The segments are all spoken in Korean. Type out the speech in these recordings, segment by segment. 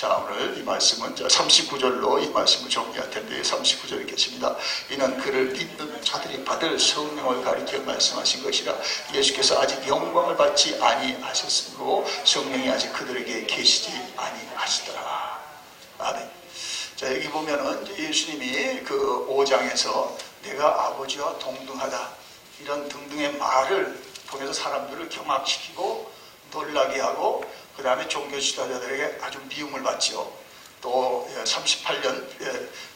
자, 오늘 이 말씀은 39절로 이 말씀을 정리할 텐데 39절에 계십니다. 이는 그를 믿는 자들이 받을 성령을 가리켜 말씀하신 것이라 예수께서 아직 영광을 받지 아니하셨으므로 성령이 아직 그들에게 계시지 아니하시더라. 아멘. 자, 여기 보면은 예수님이 그 5장에서 내가 아버지와 동등하다 이런 등등의 말을 통해서 사람들을 경악시키고 놀라게 하고 그 다음에 종교 지도자들에게 아주 미움을 받지요. 또 38년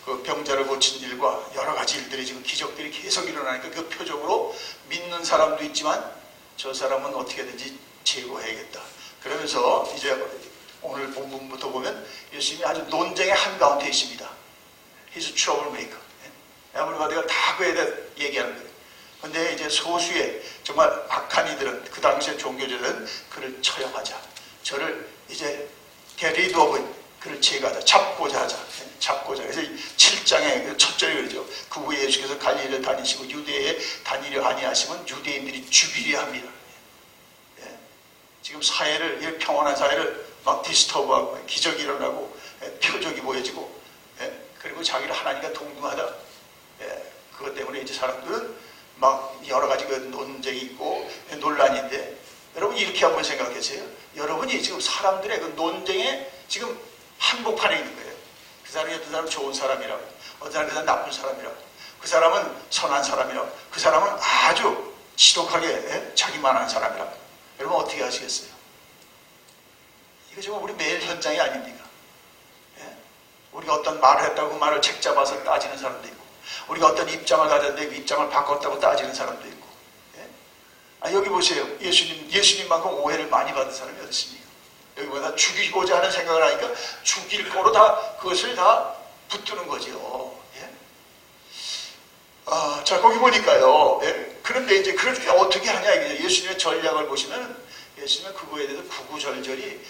그 병자를 고친 일과 여러 가지 일들이 지금 기적들이 계속 일어나니까 그 표적으로 믿는 사람도 있지만 저 사람은 어떻게든지 제거해야겠다. 그러면서 이제 오늘 본문부터 보면 예수님이 아주 논쟁의 한가운데 있습니다. He's troublemaker. 에브리바디가 다 그에 대해 얘기하는 거예요. 근데 이제 소수의 정말 악한 이들은 그 당시에 종교자들은 그를 처형하자. 저를 이제 오브 그를 제거하자. 잡고자 하자. 잡고자. 그래서 7장의 첫 절이 그러죠. 그 후에 예수께서 갈릴리를 다니시고 유대에 다니려 아니하시면 유대인들이 죽이려 합니다. 예. 지금 사회를 이 평온한 사회를 막 디스터브하고 기적이 일어나고 예, 표적이 보여지고 예, 그리고 자기를 하나님과 동등하다 예, 그것 때문에 이제 사람들은 막 여러 가지 그 논쟁이 있고 논란인데 여러분 이렇게 한번 생각해 보세요 여러분이 지금 사람들의 그 논쟁에 지금 한복판에 있는 거예요 그 사람이 어떤 사람 좋은 사람이라고 어떤 사람이 그 사람 나쁜 사람이라고 그 사람은 선한 사람이라고 그 사람은 아주 지독하게 예, 자기만한 사람이라고 여러분 어떻게 하시겠어요? 이거 지금 우리 매일 현장이 아닙니까? 예? 우리가 어떤 말을 했다고 그 말을 책 잡아서 따지는 사람도 있고 우리가 어떤 입장을 가졌는데 그 입장을 바꿨다고 따지는 사람도 있고 예? 아, 여기 보세요 예수님, 예수님만큼 오해를 많이 받은 사람이 어디 있습니까? 여기 보다 죽이고자 하는 생각을 하니까 죽일 거로 다 그것을 다 붙드는 거죠 예? 아, 자 거기 보니까요 예? 그런데 이제 그렇게 어떻게 하냐 이게 예수님의 전략을 보시면 예수님은 그거에 대해서 구구절절히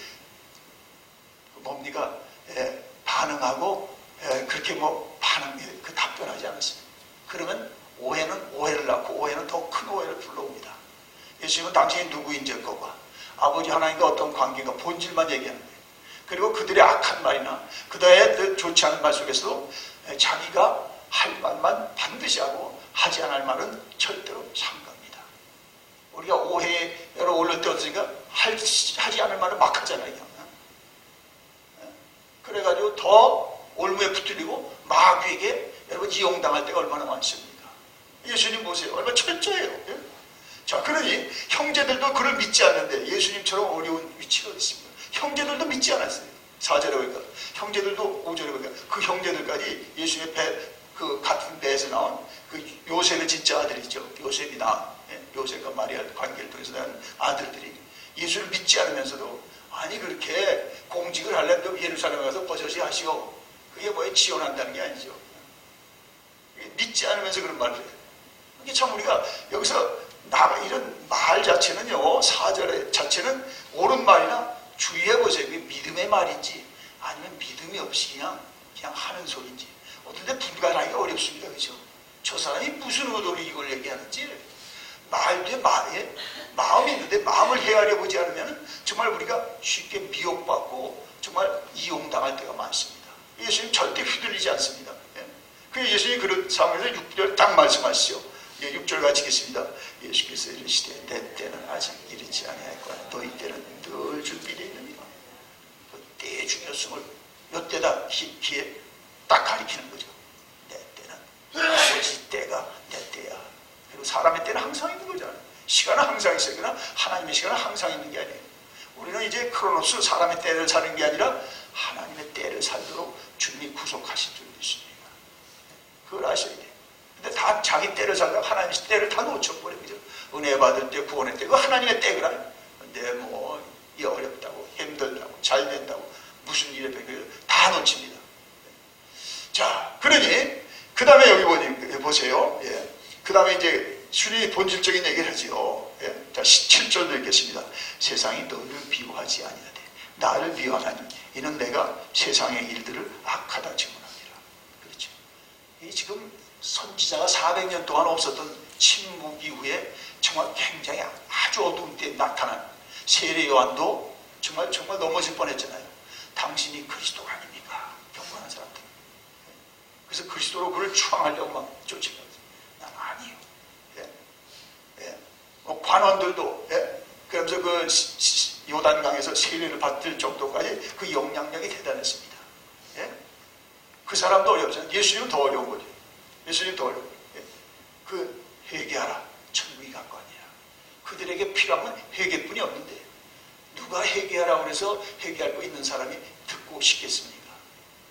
뭡니까? 예, 반응하고 예, 그렇게 뭐 반응, 그 답변하지 않았습니다. 그러면 오해는 오해를 낳고 오해는 더 큰 오해를 불러옵니다. 예수님은 당신이 누구인지 알 거고 아버지 하나님과 어떤 관계가 본질만 얘기하는 거예요. 그리고 그들의 악한 말이나 그들의 좋지 않은 말 속에서도 예, 자기가 할 말만 반드시 하고 하지 않을 말은 절대로 삼갑니다. 우리가 때 어떻습니까? 하지 않을 말은 막 하잖아요. 그래가지고 더 올무에 붙들리고 마귀에게 여러분 이용당할 때가 얼마나 많습니까? 예수님 보세요. 얼마나 철저해요. 예? 자, 그러니 형제들도 그를 믿지 않는데 예수님처럼 어려운 위치가 어디 있습니까? 형제들도 믿지 않았어요. 4절에 보니까 형제들도 5절에 보니까 그 형제들까지 예수님의 배, 그 같은 배에서 나온 그 요셉의 진짜 아들이죠. 요셉이 낳은 예? 요셉과 마리아 관계를 통해서 낳은 아들들이 예수를 믿지 않으면서도 아니 그렇게 공직을 하려면 예루살렘에 가서 버젓이 하시오. 그게 뭐에 지원한다는 게 아니죠. 믿지 않으면서 그런 말을 해요. 이게 참 우리가 여기서 나 이런 말 자체는요 사절의 자체는 옳은 말이나 주의해 보세요. 그게 믿음의 말인지 아니면 믿음이 없이 그냥 그냥 하는 소리인지 어떤데 분간하기가 어렵습니다. 그죠? 저 사람이 무슨 의도로 이걸 얘기하는지 말도 마에 마음이 있는데 마음을 헤아려 보지 않으면 정말 우리가 쉽게 미혹받고 정말 이용당할 때가 많습니다. 예수님 절대 휘둘리지 않습니다. 예. 그 예수님이 그런 상황에서 6절 딱 말씀하시죠. 예, 6절 같이 겠습니다 예수께서 이르시되 내 때는 아직 이르지 아니하였거나 너희 때는 늘 준비되어 있느니라. 그 때의 중요성을 몇 때다 기에 딱 가리키는 거죠. 내 때는 아버지 때가 내 때야. 그리고 사람의 때는 항상 있는 거잖아요. 시간은 항상 있어요. 그러나 하나님의 시간은 항상 있는 게 아니에요. 우리는 이제 크로노스 사람의 때를 사는 게 아니라 하나님의 때를 살도록 주님이 구속하신 줄 믿습니다. 그걸 아셔야 돼요. 근데 다 자기 때를 살다가 하나님의 때를 다. 그죠? 은혜 받을 때, 구원의 때, 그 하나님의 때가 근데 뭐, 이 어렵다고, 힘들다고, 잘 된다고, 무슨 일에 다 놓칩니다. 자, 그러니, 그 다음에 여기 보니, 보세요. 예. 그 다음에 이제 순위 본질적인 얘기를 하지요. 예. 자, 17절도 읽겠습니다. 세상이 너를 비호하지 아니하되 나를 비호하나니 이는 내가 세상의 일들을 악하다 증언하니라. 그렇죠. 이 지금 선지자가 400년 동안 없었던 침묵 이후에 정말 굉장히 아주 어두운 때에 나타난 세례 요한도 정말 정말 넘어질 뻔했잖아요. 당신이 그리스도가 아닙니까? 경건한 사람들. 그래서 그리스도로 그를 추앙하려고 막 쫓아가죠. 난 아니에요. 예? 예. 뭐 관원들도 예? 그러면서 그 시- 시- 요단강에서 세례를 받을 정도까지 그 영향력이 대단했습니다. 예? 그 사람도 어렵잖아요. 예수님은 더 어려운 거죠. 예수님 거예요. 예? 그 회개하라. 천국이 가까우니라. 그들에게 필요한 건 회개뿐이 없는데 누가 회개하라고 그래서 회개할 거 있는 사람이 듣고 싶겠습니까?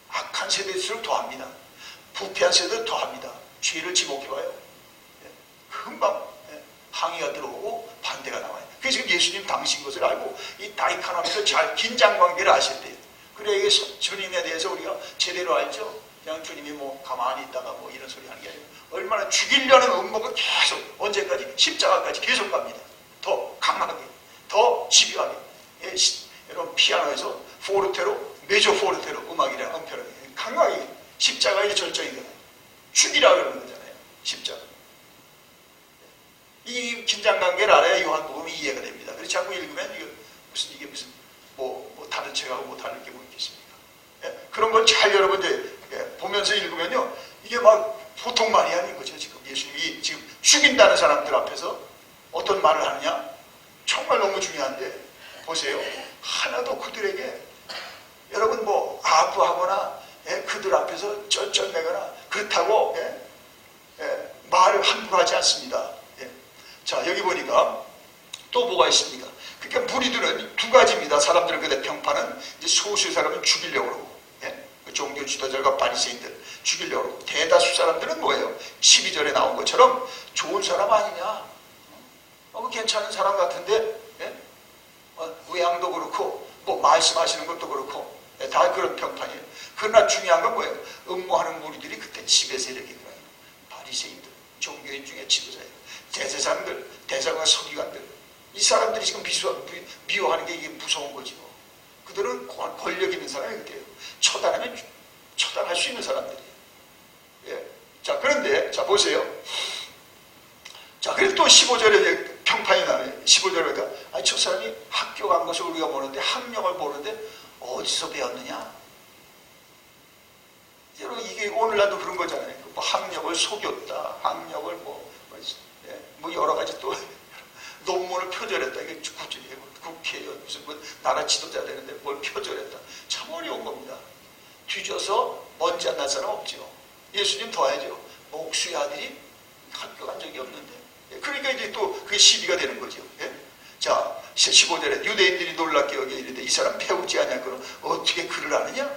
악한 세대일수록 더합니다. 부패한 세대는 더합니다. 죄를 지목해봐요. 예. 금방 예, 항의가 들어오고 반대가 나와요. 그래서 지금 예수님 당신 것을 알고 이 다이카노미를 잘 긴장관계를 아셔야 돼요. 그래 주님에 대해서 우리가 제대로 알죠. 그냥 주님이 뭐 가만히 있다가 뭐 이런 소리 하는 게 아니고 얼마나 죽이려는 음모가 계속 언제까지 십자가까지 계속 갑니다. 더 강하게, 더 집요하게. 예, 시- 여러분 피아노에서 포르테로, 메조 포르테로 음악이랑 음표를 강하게 십자가의 절정이거든요. 죽이라 그러는 거잖아요. 십자가. 이 긴장 관계를 알아야 요한복음이 이해가 됩니다. 그렇지 않고 읽으면 이거 무슨 이게 무슨 뭐, 뭐 다른 책하고 뭐 다를 게뭐 있겠습니까? 예, 그런 걸잘 여러분 이제 예, 보면서 읽으면요 이게 막 보통 말이 아닌 거죠. 지금 예수님이 지금 죽인다는 사람들 앞에서 어떤 말을 하느냐 정말 너무 중요한데 보세요 하나도 그들에게 여러분 뭐 아부하거나 예, 그들 앞에서 쩔쩔매거나 그렇다고 예, 예, 말을 함부로 하지 않습니다. 예. 자 여기 보니까 또 뭐가 있습니까? 그러니까 무리들은 두 가지입니다. 사람들을 그대 평판은 이제 소수의 사람은 죽이려고 그러고 예? 그 종교 지도자가 바리새인들 죽이려고 대다수 사람들은 뭐예요? 12절에 나온 것처럼 좋은 사람 아니냐? 어, 그 괜찮은 사람 같은데 예? 어, 외양도 그렇고 뭐 말씀하시는 것도 그렇고 예, 다 그런 평판이에요. 그러나 중요한 건 뭐예요? 음모하는 무리들이 그때 지배 세력이 거예요. 바리새인들, 종교인 중에 지도자예요. 대제사장들, 대사관 서기관들 이 사람들이 지금 미워하는 게 이게 무서운 거지 뭐. 그들은 권- 권력 있는 사람이 그때요. 처단하면 주- 처단할 수 있는 사람들이에요. 예. 자 그런데 자 보세요. 자 그래서 또 15절에 평판이 나와요. 15절에 보니까 아니 저 사람이 학교 간 것을 우리가 보는데 학력을 보는데 어디서 배웠느냐? 여러분 이게 오늘날도 그런 거잖아요. 뭐 학력을 속였다. 학력을 뭐, 뭐, 예, 뭐 여러 가지 또 논문을 표절했다. 이게 국제 국회의원 무슨 뭐 나라 지도자 되는데 뭘 표절했다. 참 어려운 겁니다. 뒤져서 먼지 안날 사람 없죠. 예수님 더하죠. 목수의 아들이 학교 간 적이 없는데. 예, 그러니까 이제 또 그게 시비가 되는 거죠. 예? 자, 15절에 유대인들이 놀랍게 여기 이르되 이 사람 배우지 않냐 그럼 어떻게 글을 아느냐?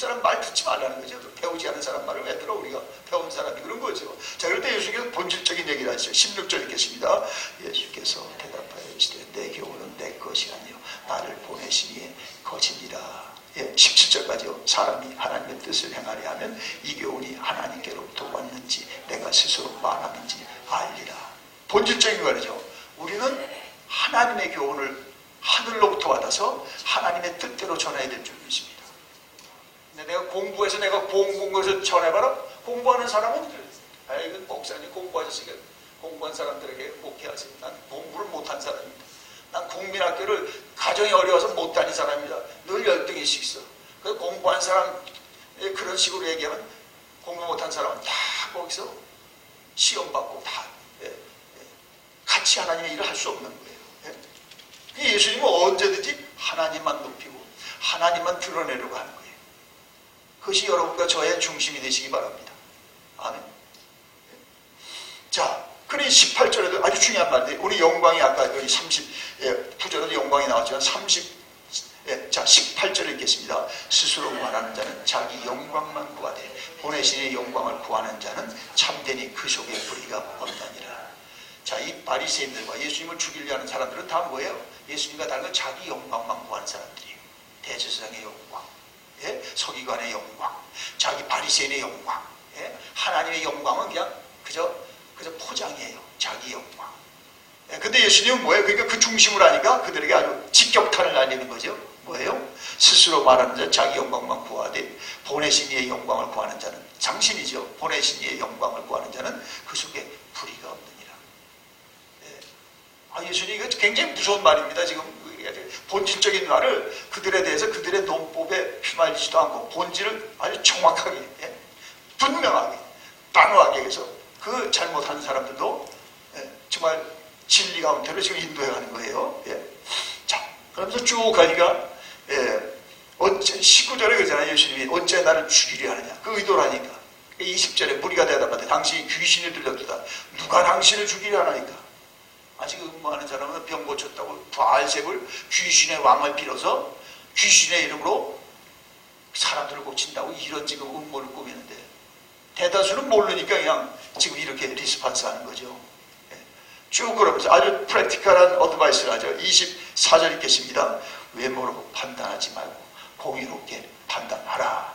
그 사람 말 듣지 말라는 거죠. 배우지 않은 사람 말을 왜 들어 우리가 배운 사람이 그런 거죠. 자, 그럴 때 예수께서 본질적인 얘기를 하시죠. 16절 읽겠습니다. 예수께서 대답하여 이르시되 내 교훈은 내 것이 아니요 나를 이의 것이니라. 예, 17절까지요. 사람이 하나님의 뜻을 행하려 하면 이 교훈이 하나님께로부터 왔는지 내가 스스로 말함인지 알리라. 본질적인 말이죠. 우리는 하나님의 교훈을 하늘로부터 받아서 하나님의 뜻대로 전해야 될 줄 믿습니다. 내가 공부해서 내가 공부한 것을 전해봐라. 공부하는 사람은 아 이건 목사님 공부하셨으니까 공부한 사람들에게 목회하세요. 난 공부를 못한 사람입니다. 난 국민학교를 가정이 어려워서 못 다닌 사람입니다. 늘 열등의식 있어. 그 공부한 사람 예, 그런 식으로 얘기하면 공부 못한 사람은 다 거기서 시험 받고 다 예, 예, 같이 하나님의 일을 할 수 없는 거예요. 예. 예수님은 언제든지 하나님만 높이고 하나님만 드러내려고 하는 거예요. 그것이 여러분과 저의 중심이 되시기 바랍니다. 아멘. 자, 그래 18절에도 아주 중요한 말인데 우리 영광이 아까 여기 30 예, 9절에도 영광이 나왔지만 30 예, 자 18절 읽겠습니다. 스스로 말하는 자는 자기 영광만 구하되 보내신의 영광을 구하는 자는 참되니 그 속에 불의가 없나니라. 자, 이 바리새인들과 예수님을 죽이려 하는 사람들은 다 뭐예요? 예수님과 다른 건 자기 영광만 구하는 사람들이에요. 대제사장의 영광, 예? 서기관의 영광, 자기 바리새인의 영광, 예? 하나님의 영광은 그냥 그저 그저 포장이에요. 자기 영광. 예, 근데 예수님은 뭐예요? 그러니까 그 중심을 하니까 그들에게 아주 직격탄을 날리는 거죠. 뭐예요? 스스로 말하는 자는 자기 영광만 구하되 보내신 이의 영광을 구하는 자는 장신이죠. 보내신 이의 영광을 구하는 자는 그 속에 불의가 없느니라. 예. 아, 예수님 이거 굉장히 무서운 말입니다. 지금 얘기하죠. 본질적인 말을 그들에 대해서 그들의 논법에 휘말리지도 않고 본질을 아주 정확하게 예, 분명하게 단호하게 해서 그 잘못한 사람들도 예, 정말 진리 가운데로 지금 인도해 가는 거예요. 예. 자, 그러면서 쭉 가니까 예, 어째 19절에 그러잖아요. 예수님이 어째 나를 죽이려 하느냐. 그 의도라니까. 20절에 무리가 대답하되 당신이 귀신이 들렸다. 누가 당신을 죽이려 하나니까. 아직 음모하는 사람은 병 고쳤다고 바알셉을 귀신의 왕을 빌어서 귀신의 이름으로 사람들을 고친다고 이런 지금 음모를 꾸미는데 대다수는 모르니까 그냥 지금 이렇게 리스판스 하는 거죠. 예. 쭉 그러면서 아주 프랙티컬한 어드바이스를 하죠. 24절 읽겠습니다. 외모로 판단하지 말고 공의롭게 판단하라.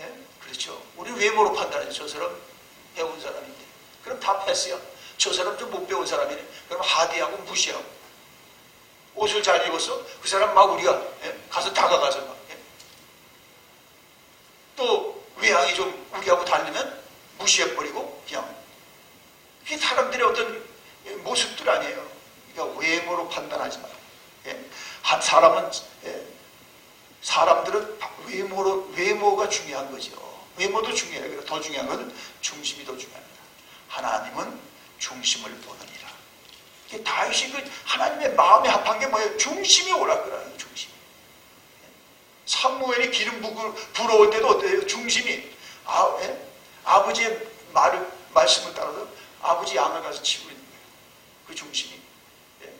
예? 그렇죠. 우리 외모로 판단하죠. 저 사람 배운 사람인데. 그럼 다 패스야. 저 사람 좀 못 배운 사람이네. 그럼 하디하고 무시하고. 옷을 잘 입었어. 그 사람 막 우리가 예? 가서 다가가서 막. 예? 또 외향이 좀 우리하고 다르면 무시해버리고 그냥. 그게 사람들의 어떤 모습들 아니에요. 그러니까 외모로 판단하지 말고. 예? 한 사람은 예? 사람들은 외모로 외모가 중요한 거죠. 외모도 중요해요. 더 중요한 것은 중심이 더 중요합니다. 하나님은 중심을 보느니라. 다윗이 그 하나님의 마음에 합한 게 뭐예요? 중심이 오락거라는 중심이. 사무엘이 기름 부고 불어올 때도 어때요? 중심이 아, 예? 아버지의 말을 말씀을 따라서 아버지 양을 가서 치고 있는 거예요. 그 중심이. 예?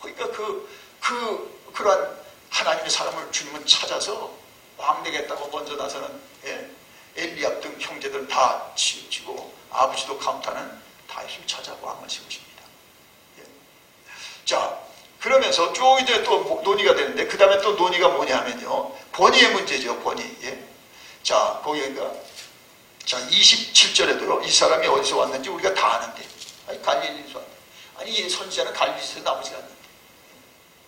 그러니까 그, 그, 그러한 하나님의 사람을 주님은 찾아서 왕 되겠다고 먼저 나서는 예? 엘리압 등 형제들 다 치우치고 아버지도 감탄은 다 힘찾아 왕을 세우십니다. 예. 자 그러면서 쭉 이제 또 논의가 되는데 그 다음에 또 논의가 뭐냐면요 본의의 문제죠 본의. 예. 자 거기가 자 27절에도요 이 사람이 어디서 왔는지 우리가 다 아는데 아니 갈릴리에서 왔는데 아니 이 선지자는 갈릴리에서 나오지 않는데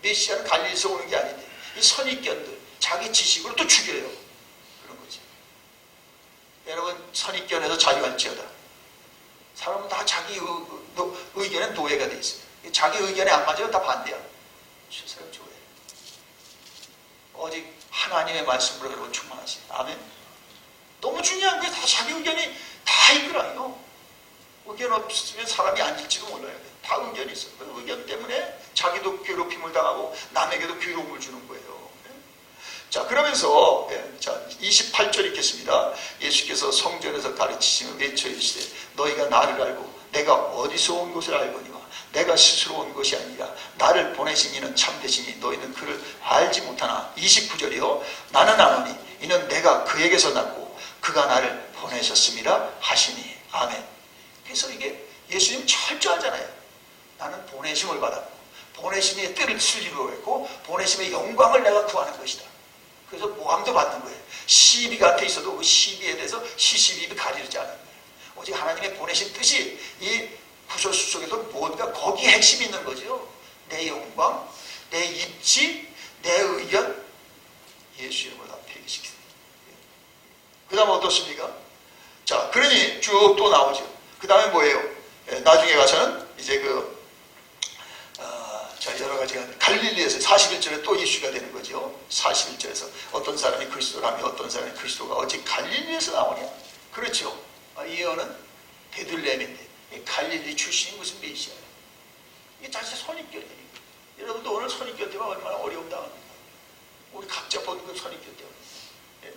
메시아는 갈릴리에서 오는 게 아닌데 이 선입견들 자기 지식으로 또 죽여요. 그런 거지. 여러분 선입견에서 자유할지어다. 사람은 다 자기 의, 의, 의견에 노예가 돼 있어요. 자기 의견에 안 맞으면 다 반대야. 저 사람 좋아해. 오직 하나님의 말씀으로 여러분 충만하세요. 아멘. 너무 중요한 게다 자기 의견이 다 이끌어요. 의견 없으면 사람이 아닐지도 몰라요. 다 의견이 있어요. 그 의견 때문에 자기도 괴롭힘을 당하고 남에게도 괴로움을 주는. 자, 그러면서, 예, 자, 28절 읽겠습니다. 예수께서 성전에서 가르치시며 외쳐 이르시되 너희가 나를 알고 내가 어디서 온 것을 알거니와 내가 스스로 온 것이 아니라 나를 보내신 이는 참되시니 너희는 그를 알지 못하나? 29절이요. 나는 아노니 이는 내가 그에게서 났고 그가 나를 보내셨습니다 하시니. 아멘. 그래서 이게 예수님 철저하잖아요. 나는 보내심을 받았고 보내심의 뜻을 이루어 했고 보내심의 영광을 내가 구하는 것이다 그래서 모함도 받는 거예요. 시비가 한테 있어도 그 시비에 대해서 시시비비 가리지 않는 거예요. 오직 하나님의 보내신 뜻이 이 구설수 속에서 뭔가 거기에 핵심이 있는 거죠. 내 영광, 내 입지, 내 의견, 예수 이름으로 다 폐기시키세요. 그 다음 어떻습니까? 자, 그러니 쭉 또 나오죠. 그 다음에 뭐예요? 예, 나중에 가서는 이제 그 자, 여러 가지가 갈릴리에서 41절에 또 이슈가 되는 거죠. 41절에서 어떤 사람이 그리스도라며 어떤 사람이 그리스도가 어찌 갈릴리에서 나오냐? 그렇죠. 아, 예언은 베들레헴인데 갈릴리 출신이 무슨 메시아예요? 이게 다시 선입견이에요. 여러분도 오늘 선입견 때문에 얼마나 어려움 당합니까? 우리 각자 보는 그 선입견 때문에. 예.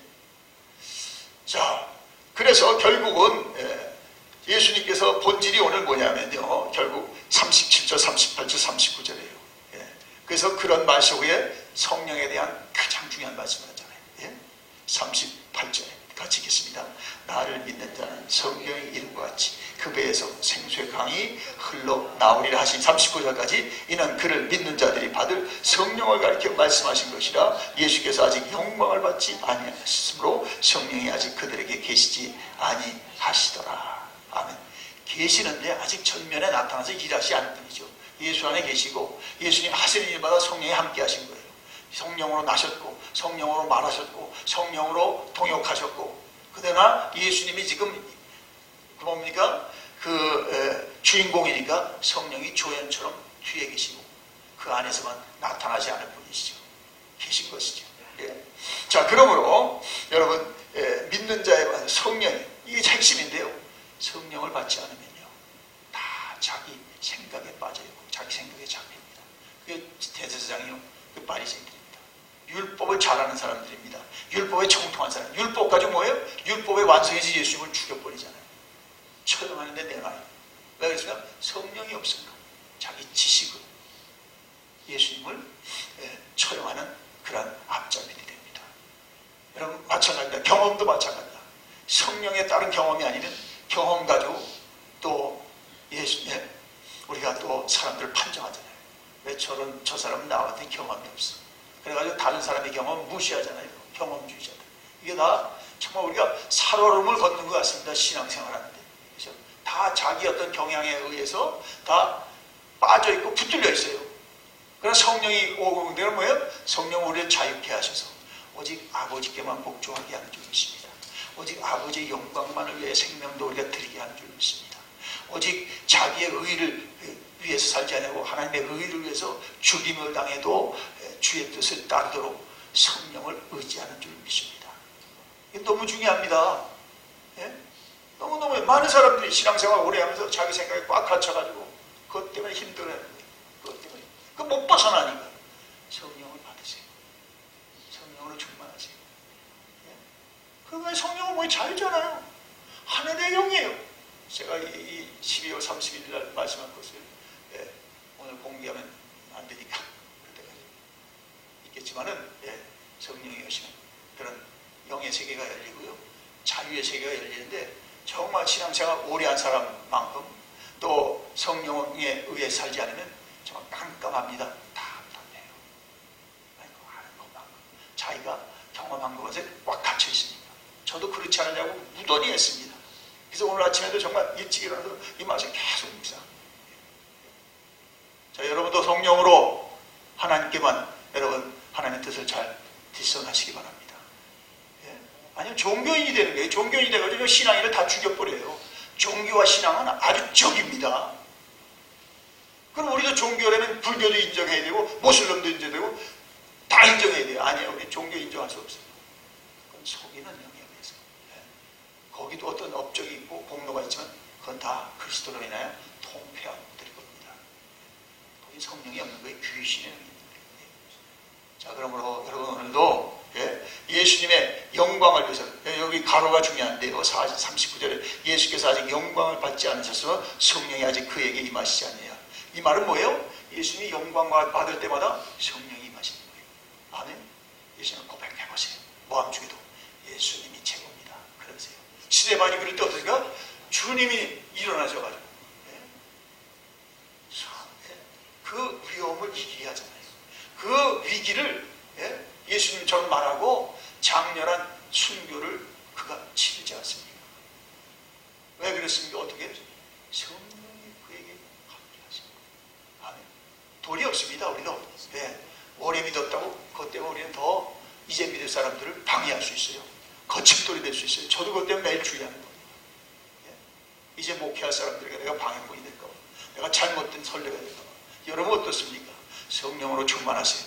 자, 그래서 결국은 예, 예수님께서 본질이 오늘 뭐냐면요. 결국 37절, 38절, 39절이에요. 그래서 그런 말씀 후에 성령에 대한 가장 중요한 말씀을 하잖아요. 예? 38절에 같이 읽겠습니다. 나를 믿는 자는 성경의 이름과 같이 그 배에서 생수의 강이 흘러나오리라 하신 39절까지 이는 그를 믿는 자들이 받을 성령을 가리켜 말씀하신 것이라 예수께서 아직 영광을 받지 아니하셨으므로 성령이 아직 그들에게 계시지 아니하시더라. 아멘. 계시는데 아직 전면에 나타나서 일하시 않을 뿐이죠. 예수 안에 계시고 예수님 하시는 일마다 성령이 함께 하신 거예요. 성령으로 나셨고 성령으로 말하셨고 성령으로 동역하셨고 그러나 예수님이 지금 뭡니까? 그 에, 주인공이니까 성령이 조연처럼 뒤에 계시고 그 안에서만 나타나지 않을 뿐이시죠. 계신 것이죠. 예. 자, 그러므로 여러분 예, 믿는 자에 성령 이게 핵심인데요. 성령을 받지 않으면요, 다 자기 생각에 빠져 있고 자기 생각에 잡힙니다. 그게 대제사장이요, 그 바리새인들입니다. 율법을 잘하는 사람들입니다. 율법에 청통한 사람. 율법 가지고 뭐예요? 율법의 완성에서 예수님을 죽여버리잖아요. 처형하는데 내놔요. 왜 그랬습니까? 성령이 없으니까 자기 지식으로 예수님을 예, 처형하는 그런 앞잡이들이 됩니다. 여러분 마찬가지입니다. 경험도 마찬가지다. 성령에 따른 경험이 아니면 경험 가지고 또 예수 예, 우리가 또 사람들을 판정하잖아요. 왜 저런 저 사람은 나와 같은 경험이 없어. 그래가지고 다른 사람의 경험 무시하잖아요. 경험주의자들. 이게 다 정말 우리가 살얼음을 걷는 것 같습니다. 신앙생활하는데. 그죠? 다 자기 어떤 경향에 의해서 다 빠져 있고 붙들려 있어요. 그러나 성령이 오고 되는 뭐예요? 성령 우리를 자유케 하셔서 오직 아버지께만 복종하게 하는 줄 믿습니다. 오직 아버지의 영광만을 위해 생명도 우리가 드리게 하는 줄 믿습니다. 오직 자기의 의를 위해서 살지 않고 하나님의 의를 위해서 죽임을 당해도 주의 뜻을 따르도록 성령을 의지하는 줄 믿습니다. 너무 중요합니다. 예? 너무너무 많은 사람들이 신앙생활 오래 하면서 자기 생각에 꽉 갇혀가지고 그것 때문에 힘들어요. 그것 때문에. 그 못 벗어나니까. 성령을 받으세요. 성령으로 충만하세요. 예? 그러면 성령은 뭐 잘 잖아요. 하늘의 영이에요. 제가 이 12월 31일 날 말씀한 것을 예, 오늘 공개하면 안 되니까 그때까지 있겠지만은 예, 성령이 오시면 그런 영의 세계가 열리고요. 자유의 세계가 열리는데 정말 신앙생활 오래 한 사람만큼 또 성령에 의해 살지 않으면 정말 깜깜합니다. 답답해요. 아이고, 아는 것만큼. 자기가 경험한 것에 꽉 갇혀 있으니까. 저도 그렇지 않느냐고 무던히 했습니다. 그래서 오늘 아침에도 정말 일찍 일어나서 이 맛을 계속 묵상. 자, 여러분도 성령으로 하나님께만 여러분 하나님의 뜻을 잘 뒷선하시기 바랍니다. 예? 아니면 종교인이 되는 거예요. 종교인이 돼가지고 신앙인을 다 죽여버려요. 종교와 신앙은 아주 적입니다. 그럼 우리도 종교라면 불교도 인정해야 되고 모슬림도 인정되고 다 인정해야 돼요. 아니에요. 우리 종교 인정할 수 없어요. 그건 속이는. 예. 거기도 어떤 업적이 있고 공로가 있지만 그건 다 그리스도로 인하여 통폐하고 될 겁니다. 거기 성령이 없는 거예요. 귀신의 영입니다. 자, 그러므로 여러분 오늘도 예, 수님의 영광을 위해서 여기 가로가 중요한데요. 39절에 예수께서 아직 영광을 받지 않으셔서 성령이 아직 그에게 임하시지 않네요. 이 말은 뭐예요? 예수님이 영광을 받을 때마다 성령이 임하시는 거예요. 아멘. 예수님 고백해보세요. 모함 중에도 예수님이. 그러세요. 시대만이 그럴 때 어떨까? 주님이 일어나셔가지고 예? 그 위험을 이기게 하잖아요. 그 위기를 예? 예수님처럼 말하고 장렬한 순교를 그가 치르지 않습니까? 왜 그랬습니까? 어떻게? 성령이 그에게 함께 하십니다. 아멘. 돌이 없습니다. 우리도. 예. 오래 믿었다고 그것 때문에 우리는 더 이제 믿을 사람들을 방해할 수 있어요. 거침돌이 될 수 있어요. 저도 그것 때문에 매일 주의하는 겁니다. 예? 이제 목회할 사람들에게 내가 방해꾼이 될까 봐. 내가 잘못된 설레가 될까 봐. 여러분 어떻습니까? 성령으로 충만하세요.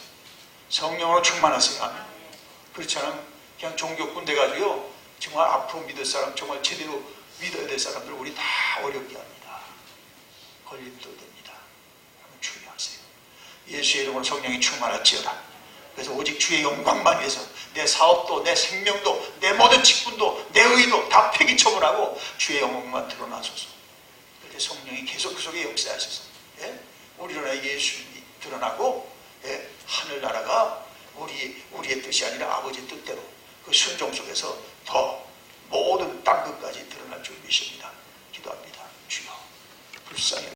성령으로 충만하세요. 아멘. 그렇지 않으면 그냥 종교꾼 돼가지고요. 정말 앞으로 믿을 사람, 정말 제대로 믿어야 될 사람들 우리 다 어렵게 합니다. 걸림도 됩니다. 여러분 주의하세요. 예수의 이름으로 성령이 충만할지어다. 그래서 오직 주의 영광만 위해서 내 사업도 내 생명도 내 모든 직분도 내 의도 다 폐기처분하고 주의 영혼만 드러나소서. 그렇게 성령이 계속 그 속에 역사하셔서 예? 우리나라 예수님이 드러나고 예? 하늘나라가 우리, 우리의 뜻이 아니라 아버지 뜻대로 그 순종 속에서 더 모든 땅끝까지 드러날 줄 믿습니다. 기도합니다. 주여 불쌍해